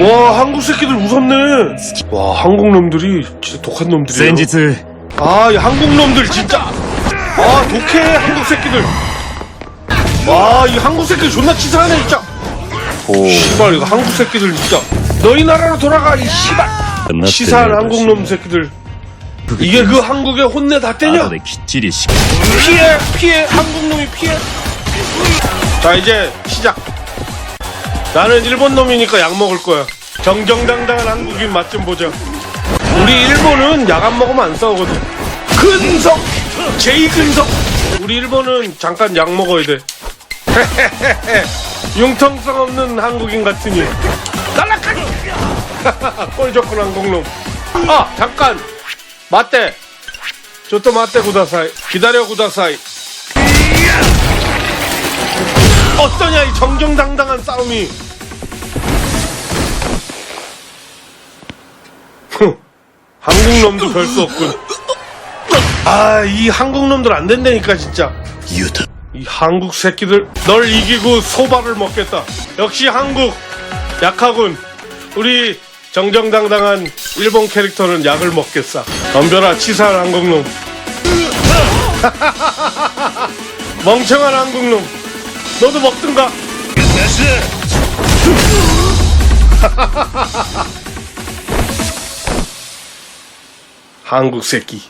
와 한국 새끼들 무섭네 와 한국 놈들이 진짜 독한 놈들이에요 先日 아, 이 한국 놈들 진짜. 아, 독해 한국 새끼들. 와, 이 한국 새끼들 존나 치사하네 진짜. 오 씨발 이거 한국 새끼들 진짜. 너희 나라로 돌아가 이 씨발. 치사한 한국 놈 새끼들. 이게 그 한국의 혼내 다 떼냐? 後できっちりし 피해, 피해, 한국 놈이 피해. 자 이제 시작. 나는 일본 놈이니까 약 먹을 거야. 정정당당한 한국인 맛 좀 보자. 우리 일본은 약 안 먹으면 안 싸우거든. 근성, 제이근성. 우리 일본은 잠깐 약 먹어야 돼. 융통성 없는 한국인 같으니. 날라가기. 꼴 좋군 한국놈. 아 잠깐. 맞대. 저또 맞대 구다사이. 기다려 구다사이. 어떠냐 이 정정당당한 싸움이 한국 놈도 별 수 없군. 아, 이 한국 놈들 안 된다니까 진짜. 유다. 이 한국 새끼들 널 이기고 소바를 먹겠다. 역시 한국 약하군. 우리 정정당당한 일본 캐릭터는 약을 먹겠어 덤벼라 치사한 한국놈. 멍청한 한국놈. 너도 먹든가. 그 한국 새끼.